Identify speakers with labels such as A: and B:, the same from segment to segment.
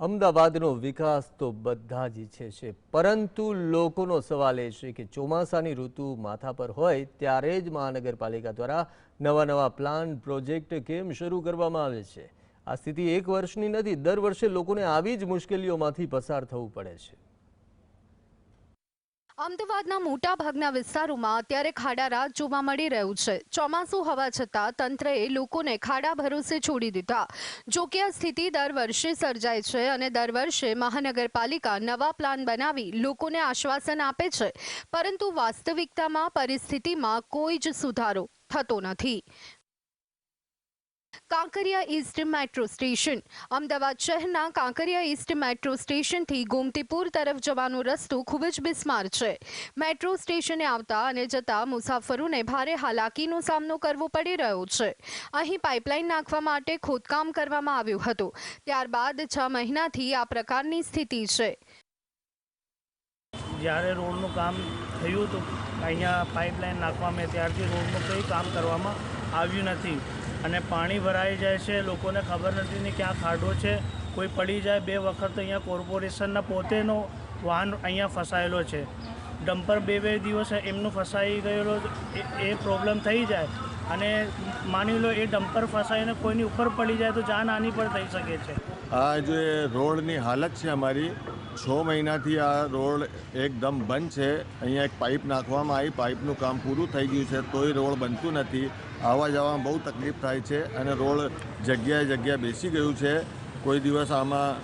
A: અમદાવાદનો વિકાસ તો બધા જ ઈચ્છે છે, પરંતુ લોકોનો સવાલ એ છે કે ચોમાસાની ઋતુ માથા પર હોય ત્યારે જ મહાનગરપાલિકા દ્વારા નવા નવા પ્લાન, પ્રોજેક્ટ કેમ શરૂ કરવામાં આવે છે? આ સ્થિતિ એક વર્ષની નથી, દર વર્ષે લોકોને આવી જ મુશ્કેલીઓમાંથી પસાર થવું પડે છે.
B: અમદાવાદના મોટા ભાગના વિસ્તારોમાં અત્યારે ખાડા રાત જોવા મળી રહ્યું છે. ચોમાસું હોવા છતાં તંત્રએ લોકોને ખાડા ભરોસે છોડી દીધા. જો કે આ સ્થિતિ દર વર્ષે સર્જાય છે અને દર વર્ષે મહાનગરપાલિકા નવા પ્લાન બનાવી લોકોને આશ્વાસન આપે છે. પરંતુ વાસ્તવિકતામાં પરિસ્થિતિમાં કોઈ જ સુધારો થતો નથી. Kankaria east metro station. Ahmedabad શહેરના કાંકરિયા ઈસ્ટ મેટ્રો સ્ટેશનથી ગોમતીપુર તરફ જવાનો રસ્તો ખૂબ જ બિસ્માર છે. મેટ્રો સ્ટેશને આવતા અને જતા મુસાફરોને ભારે હાલાકીનો સામનો કરવો પડી રહ્યો છે. અહીં પાઇપલાઇન નાખવા માટે ખોદકામ કરવામાં આવ્યું હતું. ત્યારબાદ છ મહિનાથી આ પ્રકારની સ્થિતિ છે.
C: જ્યારે રોડનું કામ થયું હતું, અહીંયા પાઇપલાઇન નાખવામાં ત્યારથી રોડનું કંઈ કામ કરવામાં આવ્યું નથી. અને પાણી ભરાઈ જાય છે. લોકોને ખબર નથી ને ક્યાં ખાડો છે. કોઈ પડી જાય બે વખત અહીંયા કોર્પોરેશનના પોતેનો વાહન અહીંયા ફસાયેલો છે. ડમ્પર બે બે દિવસ એમનું ફસાઈ ગયેલો એ- એ પ્રોબ્લેમ થઈ જાય. અને માની લો એ ડમ્પર ફસાઈને કોઈની ઉપર પડી જાય તો જાનહાની પણ થઈ શકે છે.
D: આ જે રોડની હાલત છે અમારી, છ મહિનાથી આ રોડ એકદમ બંધ છે. અહીંયા એક પાઇપ નાખવામાં આવી, પાઇપનું કામ પૂરું થઈ ગયું છે. તોય રોડ બનતું નથી. આવવા જવામાં બહુ તકલીફ થાય છે અને રોડ જગ્યાએ જગ્યાએ બેસી ગયું છે. કોઈ દિવસ આમાં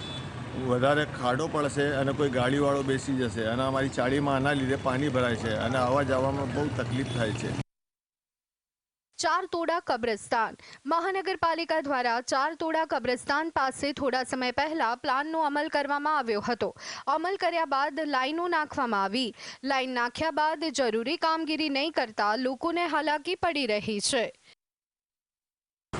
D: વધારે ખાડો પડશે અને કોઈ ગાડીવાળો બેસી જશે અને અમારી ચાળીમાં આના લીધે પાણી ભરાય છે અને આવવા જવામાં બહુ તકલીફ થાય છે.
B: ચાર તોડા કબ્રસ્તાન. મહાનગરપાલિકા દ્વારા ચાર તોડા કબ્રસ્તાન પાસે થોડા સમય પહેલા પ્લાનનો અમલ કરવામાં આવ્યો હતો. અમલ કર્યા બાદ લાઈનો નાખવામાં આવી. લાઈન નાખ્યા બાદ જરૂરી કામગીરી નહીં કરતા લોકોને હાલાકી પડી રહી છે.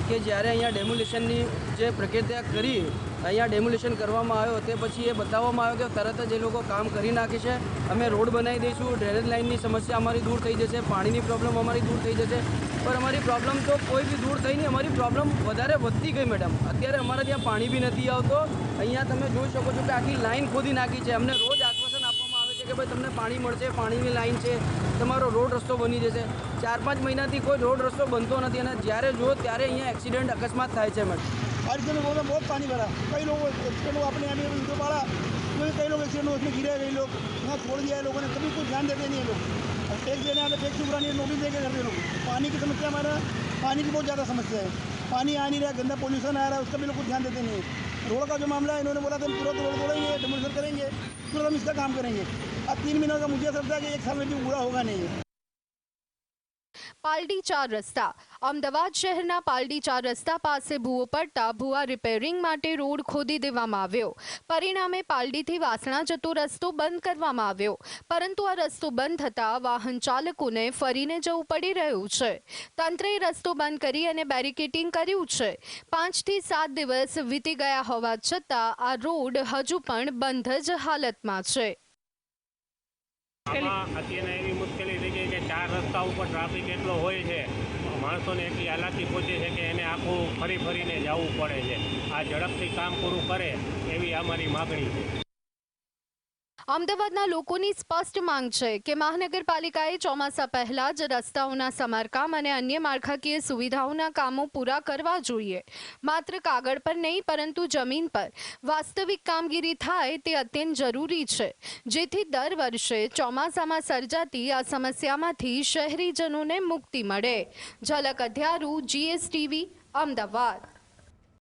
E: કે જ્યારે અહીંયા ડેમોલિશનની જે પ્રક્રિયા કરી અહીંયા ડેમોલિશન કરવામાં આવ્યો, તે પછી એ બતાવવામાં આવ્યો કે તરત જ એ લોકો કામ કરી નાખે છે. અમે રોડ બનાવી દઈશું ડ્રેનેજ લાઇનની સમસ્યા અમારી દૂર થઈ જશે, પાણીની પ્રોબ્લેમ અમારી દૂર થઈ જશે. પણ અમારી પ્રોબ્લેમ તો કોઈ બી દૂર થઈ નહીં, અમારી પ્રોબ્લેમ વધારે વધતી ગઈ મેડમ અત્યારે અમારા ત્યાં પાણી બી નથી આવતો. અહીંયા તમે જોઈ શકો છો કે આખી લાઇન ખોદી નાખી છે. અમને રોજ આશ્વાસન આપવામાં આવે છે કે ભાઈ તમને પાણી મળશે, પાણીની લાઈન છે, તમારો રોડ રસ્તો બની જશે. ચાર પાંચ મહિનાથી કોઈ રોડ રસ્તો બનતો નથી અને જ્યારે જો ત્યારે અહીંયા એક્સિડન્ટ અકસ્માત થાય છે મેડમ
F: बारिश के लोगों में बहुत पानी भरा। कई लोग एक्सीडेंट हुआ अपने यहाँ वीडियो पाड़ा क्योंकि कई लोग एक्सीडेंट हुए उसमें गिरे, कई लोग यहाँ छोड़ दिया है लोगों ने। कभी कुछ ध्यान देते नहीं है लोग। और टैक्स देने आते टैक्स चुकानी है नौकरी देके करते लोग पानी की समस्या हमारा, पानी की बहुत ज़्यादा समस्या है। पानी आ नहीं रहा, गंदा पोल्यूशन आ रहा है, उसका भी लोग कुछ ध्यान देते नहीं है। रोड का जो मामला है, इन्होंने बोला था हम तुरंत रोड तोड़ेंगे डेमोलिशन करेंगे, तुरंत हम इसका काम करेंगे। अब तीन महीनों का मुझे समझता है कि एक साल में भी पूरा होगा नहीं।
B: પાલડી ચાર રસ્તા. અમદાવાદ શહેરના પાલડી ચાર રસ્તા પાસે ભૂવો પડતા ભૂવા રિપેરિંગ માટે રોડ ખોદી દેવામાં આવ્યો. પરિણામે પાલડીથી વાસણા જતો રસ્તો બંધ કરવામાં આવ્યો. પરંતુ આ રસ્તો બંધ થતાં વાહન ચાલકોને ફરીને જવું પડી રહ્યું છે. તંત્રએ રસ્તો બંધ કરી અને બેરિકેટિંગ કર્યું છે. પાંચથી સાત દિવસ વીતી ગયા હોવા છતાં આ રોડ હજુ પણ બંધ જ હાલતમાં છે.
G: અત્યારે એવી મુશ્કેલી થઈ ગઈ કે ચાર રસ્તા ઉપર ટ્રાફિક એટલો હોય છે માણસોને એટલી હાલાકી પહોંચે છે કે એને આખું ફરી ફરીને જવું પડે છે. આ ઝડપથી કામ પૂરું કરે એવી અમારી માગણી છે.
B: અમદાવાદના લોકોની સ્પષ્ટ માંગ છે કે મહાનગરપાલિકાએ ચોમાસા પહેલા જ રસ્તાઓના સમારકામ અને અન્ય માળખાકીય સુવિધાઓના કામો પૂરા કરવા જોઈએ. માત્ર કાગળ પર નહીં, પરંતુ જમીન પર. વાસ્તવિક કામગીરી થાય તે અત્યંત જરૂરી છે. જેથી દર વર્ષે ચોમાસામાં સર્જાતી આ સમસ્યામાંથી શહેરીજનોને મુક્તિ મળે. ઝલક અધ્યારું, જીએસટીવી, અમદાવાદ.